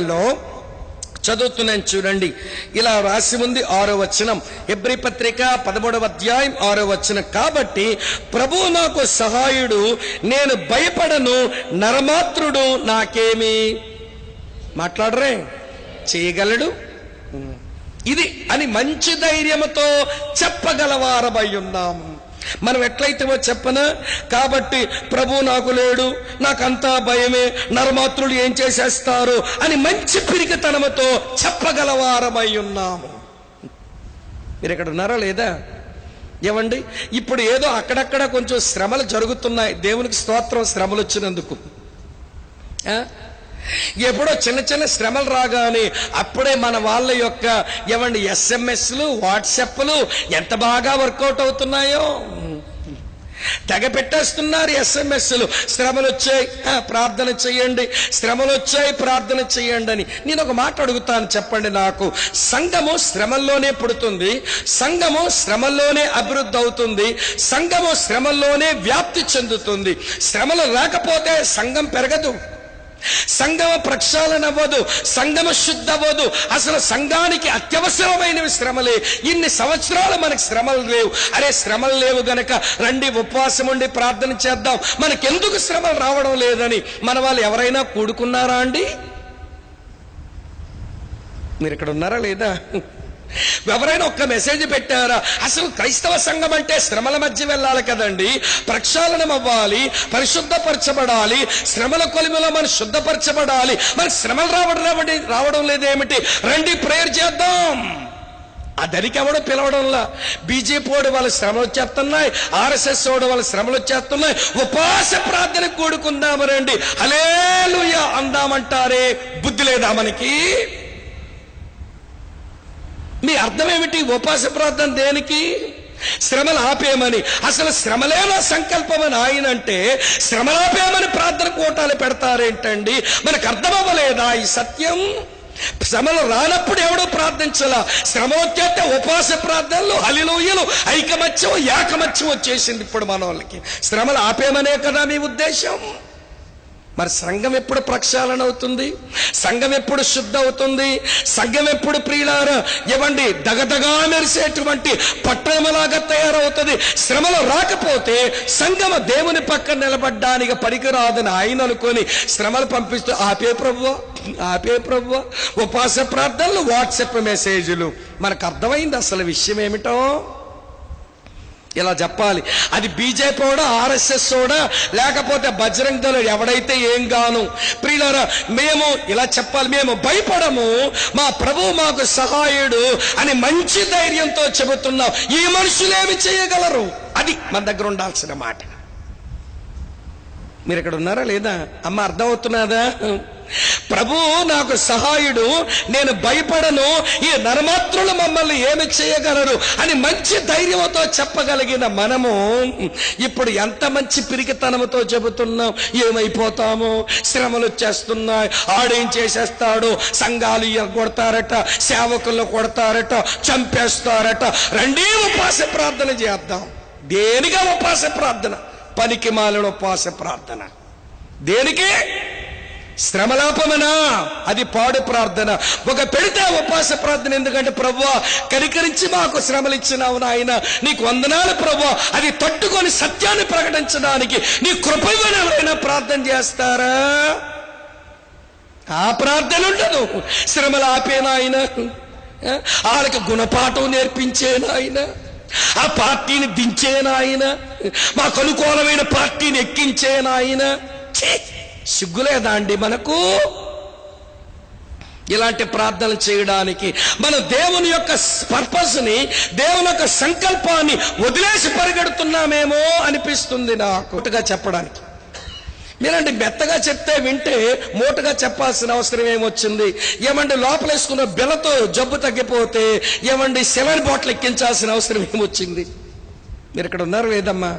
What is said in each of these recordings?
వాక్యంలో చదువుతున్నాను చూడండి. ఇలా రాసి ఉంది ఆరో వచనం. ఎబ్రి పత్రిక పదమూడవ అధ్యాయం ఆరో వచనం. కాబట్టి ప్రభు నాకు సహాయుడు నేను భయపడను నరమాత్రుడు నాకేమి మాట్లాడరే చేయగలడు. ఇది అని మంచి ధైర్యముతో చెప్పగలవారమై ఉన్నాము మనం ఎట్లయితేమో చెప్పనా? కాబట్టి ప్రభు నాకు లేడు నాకంతా భయమే నరమాత్రులు ఏం చేసేస్తారు అని మంచి పిరికితనముతో చెప్పగలవారమై ఉన్నాము. మీరు ఇక్కడ ఉన్నారా లేదా? ఏమండి? ఇప్పుడు ఏదో అక్కడక్కడ కొంచెం శ్రమలు జరుగుతున్నాయి. దేవునికి స్తోత్రం శ్రమలు వచ్చినందుకు ఎప్పుడో చిన్న చిన్న శ్రమలు రాగానే అప్పుడే మన వాళ్ళ యొక్క ఏమండి ఎస్ఎంఎస్లు వాట్సాప్లు ఎంత బాగా వర్కౌట్ అవుతున్నాయో. తెగ పెట్టేస్తున్నారు ఎస్ఎంఎస్లు శ్రమలు వచ్చాయి ప్రార్థన చేయండి శ్రమలు వచ్చాయి ప్రార్థన చేయండి అని. నేను ఒక మాట అడుగుతాను చెప్పండి నాకు. సంఘము శ్రమల్లోనే పుడుతుంది. సంఘము శ్రమల్లోనే అభివృద్ధి అవుతుంది. సంఘము శ్రమల్లోనే వ్యాప్తి చెందుతుంది. శ్రమలు రాకపోతే సంఘం పెరగదు. సంగమ ప్రక్షాళన అవ్వదు సంగమ శుద్ధ అవ్వదు. అసలు సంఘానికి అత్యవసరమైనవి శ్రమలే. ఇన్ని సంవత్సరాలు మనకి శ్రమలు లేవు. అరే శ్రమలు లేవు గనక రండి ఉపవాసం ఉండి ప్రార్థన చేద్దాం. మనకెందుకు శ్రమలు రావడం లేదని? మన వాళ్ళు ఎవరైనా కూడుకున్నారా అండి? మీరు ఇక్కడ ఉన్నారా లేదా? ఎవరైనా ఒక్క మెసేజ్ పెట్టారా? అసలు క్రైస్తవ సంఘం అంటే శ్రమల మధ్య వెళ్ళాలి కదండి. ప్రక్షాళనం అవ్వాలి పరిశుద్ధపరచబడాలి శ్రమల కొలిమిలో మనం శుద్ధపరచబడాలి. మన శ్రమలు రావడం రావడం రావడం లేదేమిటి? రండి ప్రేయర్ చేద్దాం. ఆ దరికి ఎవడో పిలవడంలా? బీజేపీ వాడు వాళ్ళ శ్రమలు వచ్చేస్తున్నాయి ఆర్ఎస్ఎస్ వాడు వాళ్ళ శ్రమలు వచ్చేస్తున్నాయి. ఉపాస ప్రార్థన కూడుకుందామరండి రండి అందామంటారే. బుద్ధి లేదా మనకి? మీ అర్థం ఏమిటి ప్రార్థన దేనికి? శ్రమలు ఆపేయమని. అసలు శ్రమలే నా సంకల్పం అని ఆయన అంటే శ్రమలు ఆపేయమని ప్రార్థన కోటాలు పెడతారేంటండి? మనకు అర్థమవ్వలేదా ఈ సత్యం? శ్రమలు రానప్పుడు ఎవడో ప్రార్థించాలా? శ్రమ వచ్చేస్తే ఉపాస ప్రార్థనలు హలిలోయలు ఐకమత్యం ఏకమత్యం వచ్చేసింది ఇప్పుడు మన వాళ్ళకి శ్రమలు ఆపేయమనే కదా మీ ఉద్దేశం? మరి సంఘం ఎప్పుడు ప్రక్షాళన అవుతుంది? సంఘం ఎప్పుడు శుద్ధ అవుతుంది? సంఘం ఎప్పుడు ప్రియులారా? ఇవ్వండి దగదగా మెరిసేటువంటి పట్టణములాగా తయారవుతుంది. శ్రమలు రాకపోతే సంఘము దేవుని పక్కన నిలబడ్డానికి పనికిరాదని ఆయన అనుకొని శ్రమలు పంపిస్తూ ఆపే ప్రభువ ఆపే ప్రభువ. ఉపాస ప్రార్థనలు వాట్సాప్ మెసేజ్లు. మనకు అర్థమైంది అసలు విషయం ఏమిటో? ఇలా చెప్పాలి. అది బీజేపీ కూడా ఆర్ఎస్ఎస్ కూడా లేకపోతే బజరంగ్ దళ ఎవడైతే ఏం గాను? ప్రియులరా మేము ఇలా చెప్పాలి. మేము భయపడము. మా ప్రభు మాకు సహాయుడు అని మంచి ధైర్యంతో చెబుతున్నాం. ఈ మనుషులేమి చేయగలరు? అది మన దగ్గర ఉండాల్సిన మాట. మీరు ఇక్కడ ఉన్నారా లేదా? అమ్మ అర్థమవుతున్నదా? ప్రభు నాకు సహాయుడు నేను భయపడను ఈ నరమాత్రులు మమ్మల్ని ఏమి చేయగలరు అని మంచి ధైర్యంతో చెప్పగలిగిన మనము. ఇప్పుడు ఎంత మంచి పిరికితనంతో చెబుతున్నాం? ఏమైపోతాము? శ్రమలు వచ్చేస్తున్నాయి ఆడేం చేసేస్తాడు? సంఘాలు కొడతారట సేవకులు కొడతారట చంపేస్తారట. రెండే ఉపాస ప్రార్థన చేద్దాం. దేనిగా ఉపాస ప్రార్థన? పనికి మాలిన ఉపవాస ప్రార్థన. దేనికి? శ్రమలాపమనా? అది పాడు ప్రార్థన. ఒక పెడితే ఉపవాస ప్రార్థన ఎందుకంటే ప్రభు కనికరించి మాకు శ్రమలు ఇచ్చినావు నాయన. నీకు వందనాలు ప్రభు అది తట్టుకొని సత్యాన్ని ప్రకటించడానికి నీ కృపగా ఎవరైనా ప్రార్థన చేస్తారా? ఆ ప్రార్థన ఉండదు. శ్రమలు ఆపేనాయన వాళ్ళకి గుణపాఠం నేర్పించేనాయన ఆ పార్టీని దించేనాయన మాకు అనుకూలమైన పార్టీని ఎక్కించేనాయన చే సిగ్గులేదా అండి మనకు? ఇలాంటి ప్రార్థనలు చేయడానికి మనం దేవుని యొక్క పర్పస్ని దేవుని యొక్క సంకల్పాన్ని వదిలేసి పరిగెడుతున్నామేమో అనిపిస్తుంది నాకు ఒకటిగా చెప్పడానికి. మీరండి మెత్తగా చెప్తే వింటే మూటగా చెప్పాల్సిన అవసరం ఏమొచ్చింది? ఏమండి లోపలేసుకున్న బెల్లతో జబ్బు తగ్గిపోతే ఏమండి సెవెన్ బాటిల్ ఎక్కించాల్సిన అవసరం ఏమొచ్చింది? మీరు ఇక్కడ ఉన్నారు లేదమ్మా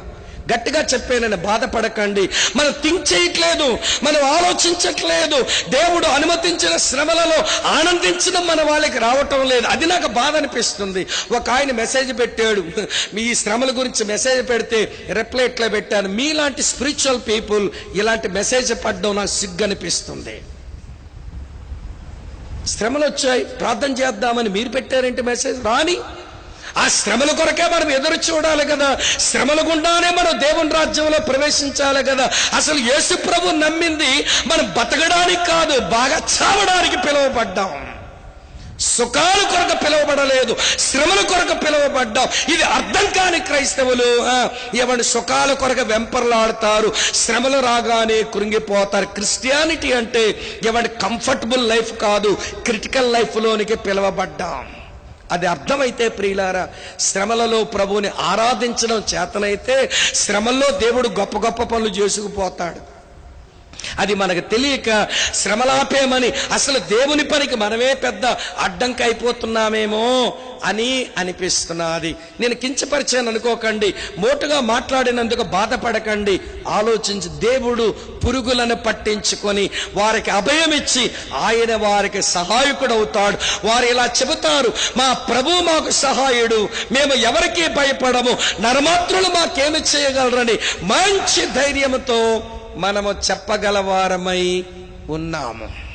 గట్టిగా చెప్పానని బాధపడకండి. మనం థింక్ చేయట్లేదు మనం ఆలోచించట్లేదు. దేవుడు అనుమతించిన శ్రమలలో ఆనందించడం మన వాళ్ళకి రావటం లేదు. అది నాకు బాధ అనిపిస్తుంది. ఒక ఆయన మెసేజ్ పెట్టాడు. మీ శ్రమల గురించి మెసేజ్ పెడితే రిప్లై ఇట్లా పెట్టాను? మీలాంటి స్పిరిచువల్ పీపుల్ ఇలాంటి మెసేజ్ పడడం నాకు సిగ్గు అనిపిస్తుంది. శ్రమలు వచ్చాయి. ప్రార్థన చేద్దామని మీరు పెట్టారేంటి మెసేజ్? రాని ఆ శ్రమల కొరకే మనం ఎదురు చూడాలి కదా. శ్రమల గుండానే మనం దేవుని రాజ్యంలో ప్రవేశించాలి కదా. అసలు యేసు ప్రభు నమ్మింది మనం బతకడానికి కాదు బాగా చావడానికి పిలువబడ్డాం. సుఖాల కొరకు పిలువబడలేదు శ్రమల కొరకు పిలువబడ్డాం. ఇది అర్థం కాని క్రైస్తవులు ఏమంటే సుఖాల కొరకు వెంపర్లాడతారు శ్రమలు రాగానే కృంగిపోతారు. క్రిస్టియానిటీ అంటే ఏమంటే కంఫర్టబుల్ లైఫ్ కాదు క్రిటికల్ లైఫ్లోనికి పిలువబడ్డాం. అది అర్థమైతే ప్రియులారా శ్రమలలో ప్రభువుని ఆరాధించడం చేతనైతే శ్రమల్లో దేవుడు గొప్ప గొప్ప పనులు చేసుకుపోతాడు. అది మనకు తెలియక శ్రమలాపేమని అసలు దేవుని పనికి మనమే పెద్ద అడ్డంకి అయిపోతున్నామేమో అని అనిపిస్తున్నది. నేను కించపరిచాను అనుకోకండి. మోటుగా మాట్లాడినందుకు బాధపడకండి. ఆలోచించి దేవుడు పురుగులను పట్టించుకొని వారికి అభయం ఇచ్చి ఆయన వారికి సహాయకుడు అవుతాడు. వారు ఇలా చెబుతారు మా ప్రభు మాకు సహాయుడు మేము ఎవరికీ భయపడము నరమాత్రులు మాకేమి చేయగలరని మంచి ధైర్యంతో మనము చెప్పగలవారమై ఉన్నాము.